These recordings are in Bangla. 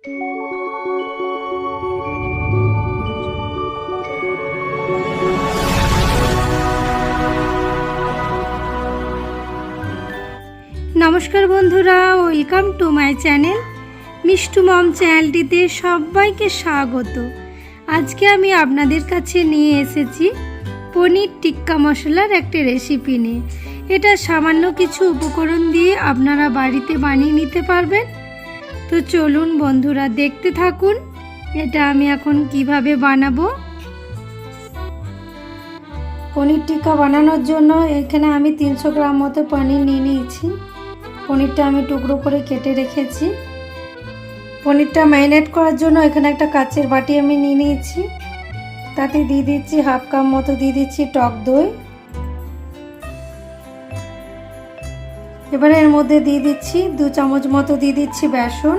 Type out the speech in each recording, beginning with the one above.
নমস্কার বন্ধুরা, welcome to my channel Mishtu mom চ্যানেলটিতে সবাইকে স্বাগত। আজকে আমি আপনাদের কাছে নিয়ে এসেছি পনির টিক্কা মশলার একটা রেসিপি নিয়ে। এটা সামান্য কিছু উপকরণ দিয়ে আপনারা বাড়িতে বানিয়ে নিতে পারবেন। তো চলুন বন্ধুরা, দেখতে থাকুন, এটা আমি এখন কীভাবে বানাবো। পনির টিক্কা বানানোর জন্য এখানে আমি তিনশো গ্রাম মতো পনির নিয়ে নিয়েছি। পনিরটা আমি টুকরো করে কেটে রেখেছি। পনিরটা ম্যারিনেট করার জন্য এখানে একটা কাচের বাটি আমি নিয়ে নিয়েছি। তাতে দিয়ে দিচ্ছি হাফ কাপ মতো, দিয়ে দিচ্ছি টক দই। এবারে এর মধ্যে দিয়ে দিচ্ছি দু চামচ মতো দিয়ে দিচ্ছি বেসন।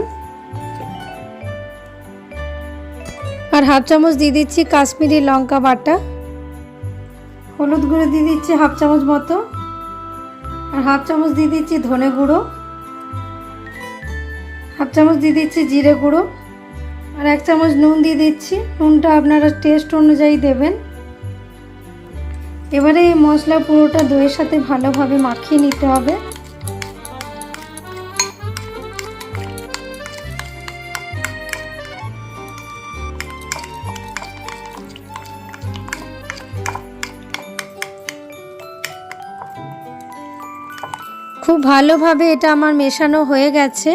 আর হাফ চামচ দিয়ে দিচ্ছি কাশ্মীরি লঙ্কা বাটা। হলুদ গুঁড়ো দিয়ে দিচ্ছি হাফ চামচ মতো। আর হাফ চামচ দিয়ে দিচ্ছি ধনে গুঁড়ো। হাফ চামচ দিয়ে দিচ্ছি জিরে গুঁড়ো। আর এক চামচ নুন দিয়ে দিচ্ছি। নুনটা আপনারা টেস্ট অনুযায়ী দেবেন। এবারে এই মশলা পুরোটা দইয়ের সাথে ভালোভাবে মাখিয়ে নিতে হবে। খুব ভালোভাবে এটা আমার মেশানো হয়ে গেছে।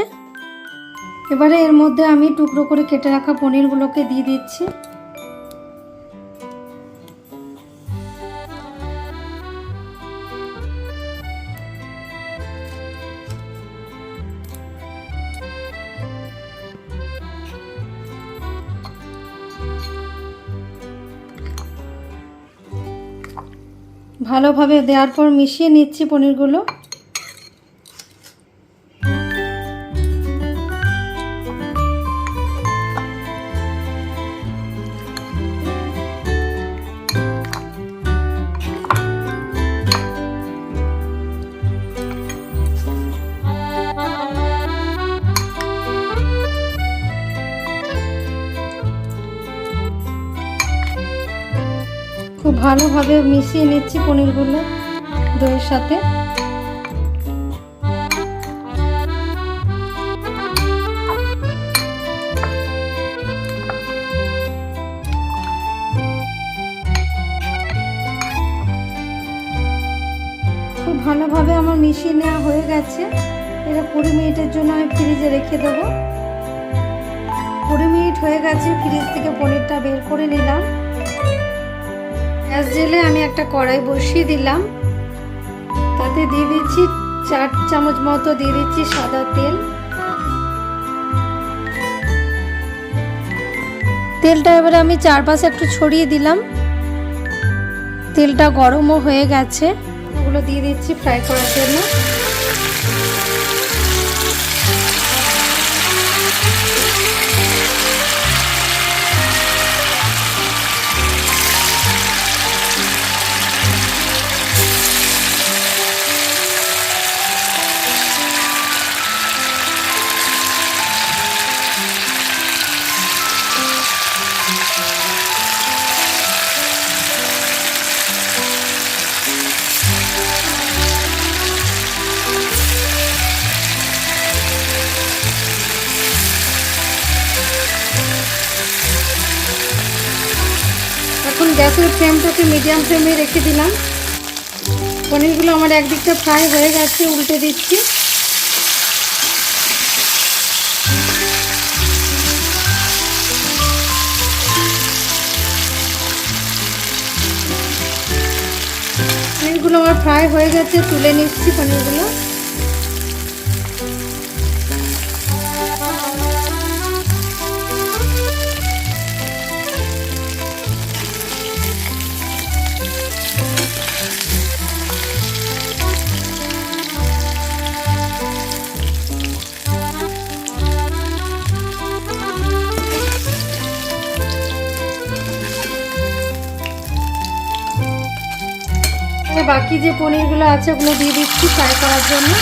এবারে এর মধ্যে আমি টুকরো করে কেটে রাখা পনিরগুলোকে দিয়ে দিচ্ছি। ভালোভাবে দেওয়ার পর মিশিয়ে নিচ্ছি পনিরগুলো। ভালোভাবে মিশিয়ে নিচ্ছি পনিরগুলো দইয়ের সাথে। খুব ভালোভাবে আমার মিশিয়ে নেওয়া হয়ে গেছে। এটা কুড়ি মিনিটের জন্য আমি ফ্রিজে রেখে দেবো। কুড়ি মিনিট হয়ে গেছে, ফ্রিজ থেকে পনিরটা বের করে নিলাম। গ্যাস জেলে আমি একটা কড়াই বসিয়ে দিলাম। তাতে দিয়ে দিচ্ছি চার চামচ মতো, দিয়ে দিচ্ছি সাদা তেল। তেলটা এবারে আমি চারপাশে একটু ছড়িয়ে দিলাম। তেলটা গরমও হয়ে গেছে। ওগুলো দিয়ে দিচ্ছি ফ্রাই করার জন্য। গ্যাসের ফ্লেমটাকে মিডিয়াম ফ্লেমে রেখে দিলাম। পনিরগুলো আমার একদিকটা ফ্রাই হয়ে গেছে, উল্টে দিচ্ছি। পনিরগুলো আমার ফ্রাই হয়ে গেছে, তুলে নিচ্ছি পনিরগুলো। বাকি যে পনিরগুলো আছে ওগুলো দিয়ে দিচ্ছি ফ্রাই করার জন্য।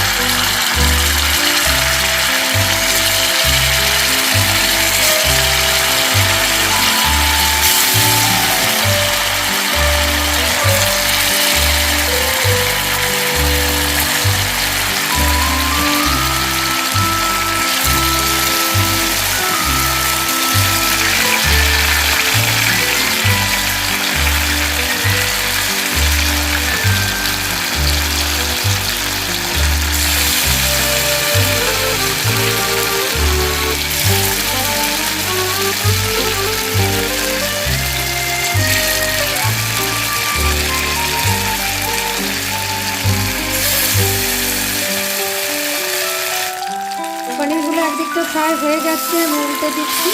প্রায় হয়ে যাচ্ছে আমি উল্টে দিচ্ছি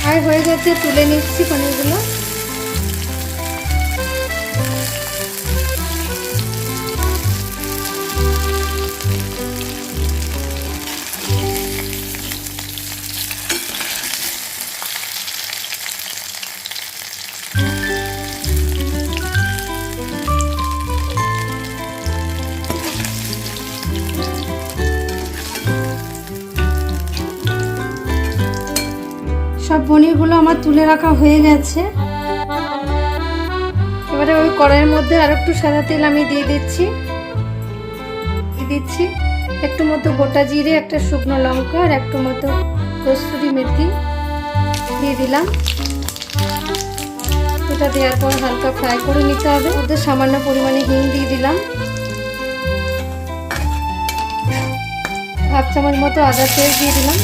ফ্রাই হয়ে গেছে তুলে নিচ্ছি পনিরগুলো। সব পনিরগুলো আমার তুলে রাখা হয়ে গেছে। এবারে ওই কড়াইয়ের মধ্যে আর একটু সাদা তেল আমি দিয়ে দিচ্ছি। দিয়ে দিচ্ছি একটু মতো গোটা জিরে, একটা শুকনো লঙ্কা আর একটু মতো কস্তুরি মেথি দিয়ে দিলাম। এটা দেওয়ার পর হালকা ফ্রাই করে নিতে হবে। ওদের সামান্য পরিমাণে হিং দিয়ে দিলাম। হাফ চামচ মতো আদা তেল দিয়ে দিলাম।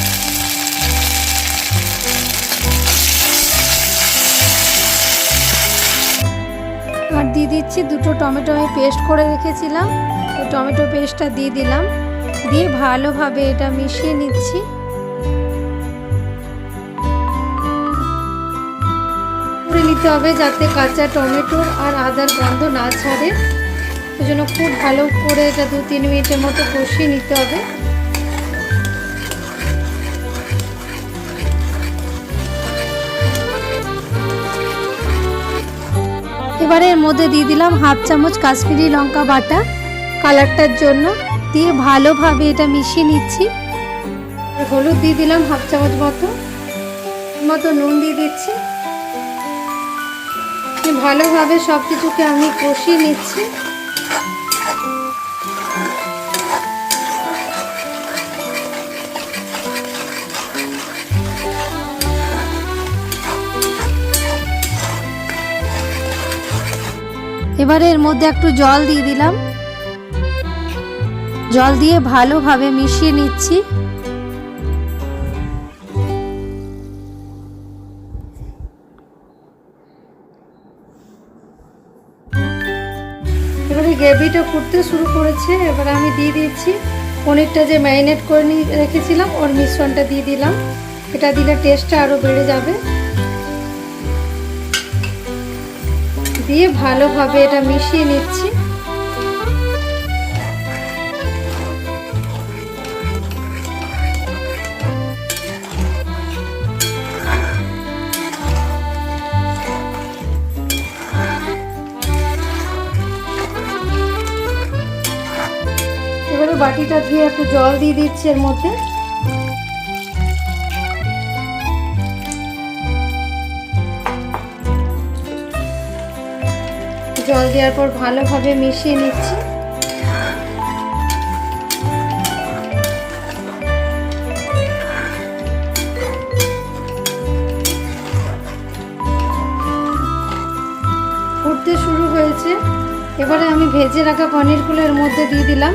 দিচ্ছি, দুটো টমেটো আমি পেস্ট করে রেখেছিলাম। ওই টমেটো পেস্টটা দিয়ে দিলাম। দিয়ে ভালোভাবে এটা মিশিয়ে নিচ্ছি। করে নিতে হবে যাতে কাঁচা টমেটোর আর আদার গন্ধ না ছাড়ে। ওই জন্য খুব ভালো করে এটা দু তিন মিনিটের মতো কষিয়ে নিতে হবে। এবারে এর মধ্যে দিয়ে দিলাম হাফ চামচ কাশ্মীরি লঙ্কা বাটা। কালারটার জন্য দিয়ে ভালোভাবে এটা মিশিয়ে নিচ্ছি। হলুদ দিয়ে দিলাম হাফ চামচ মতো। মতো নুন দিয়ে দিচ্ছি। ভালোভাবে সব কিছুকে আমি কষিয়ে নিচ্ছি। এবারে এর মধ্যে একটু জল দিয়ে দিলাম। জল দিয়ে ভালোভাবে মিশিয়ে নিচ্ছি। এবারে গ্রেভিটা ফুটতে শুরু করেছে। এবার আমি দিয়ে দিচ্ছি পনিরটা যে ম্যারিনেট করে রেখেছিলাম, ওর মিশ্রণটা দিয়ে দিলাম। এটা দিলে টেস্টটা আরও বেড়ে যাবে। দিয়ে ভালোভাবে এটা মিশিয়ে নিচ্ছি। বাটিটা ধুয়ে একটু জল দিয়ে দিচ্ছি এর মধ্যে। জল দেওয়ার পর ভালোভাবে মিশিয়ে নিচ্ছি। ফুটতে শুরু হয়েছে। এবারে আমি ভেজে রাখা পনিরগুলো এর মধ্যে দিয়ে দিলাম।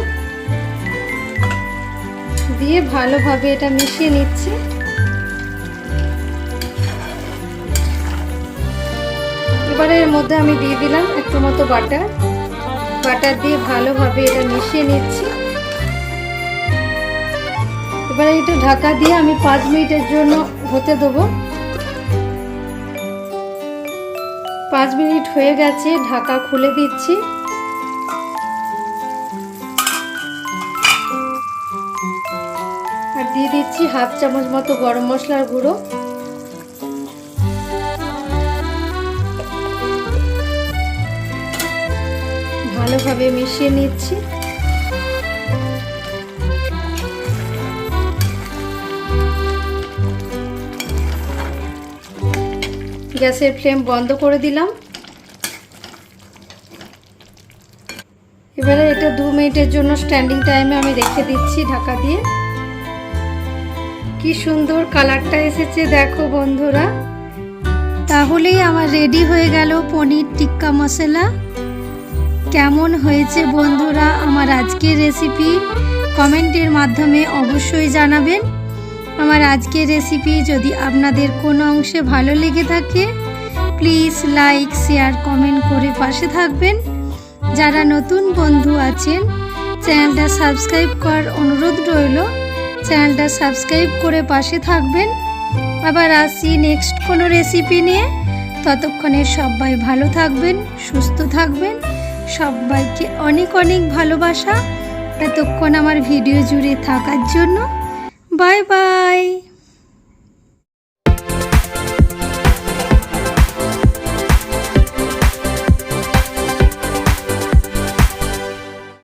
দিয়ে ভালোভাবে এটা মিশিয়ে নিচ্ছি। এবারে এর মধ্যে আমি দিয়ে দিলাম একটু মতো বাটার। বাটার দিয়ে ভালোভাবে এটা মিশিয়ে নিচ্ছি। এবারে এটা ঢাকা দিয়ে আমি পাঁচ মিনিটের জন্য হতে দেবো। পাঁচ মিনিট হয়ে গেছে, ঢাকা খুলে দিচ্ছি। আর দিয়ে দিচ্ছি হাফ চামচ মতো গরম মশলার গুঁড়ো। ভালোভাবে মিশিয়ে নিচ্ছি। গ্যাসের ফ্লেম বন্ধ করে দিলাম। এবারে এটা দু মিনিটের জন্য স্ট্যান্ডিং টাইমে আমি রেখে দিচ্ছি ঢাকা দিয়ে। কি সুন্দর কালারটা এসেছে দেখো বন্ধুরা। তাহলেই আমার রেডি হয়ে গেল পনির টিক্কা মশলা। কেমন হয়েছে বন্ধুরা আমার আজকের রেসিপি কমেন্টের মাধ্যমে অবশ্যই জানাবেন। আমার আজকের রেসিপি যদি আপনাদের কোনো অংশে ভালো লেগে থাকে প্লিজ লাইক শেয়ার কমেন্ট করে পাশে থাকবেন। যারা নতুন বন্ধু আছেন চ্যানেলটা সাবস্ক্রাইব করার অনুরোধ রইল। চ্যানেলটা সাবস্ক্রাইব করে পাশে থাকবেন। আবার আসি নেক্সট কোনো রেসিপি নিয়ে। ততক্ষণে সবাই ভালো থাকবেন, সুস্থ থাকবেন। সবাইকে অনেক অনেক ভালোবাসা। এতক্ষণ আমার ভিডিও জুড়ে থাকার জন্য। Bye bye.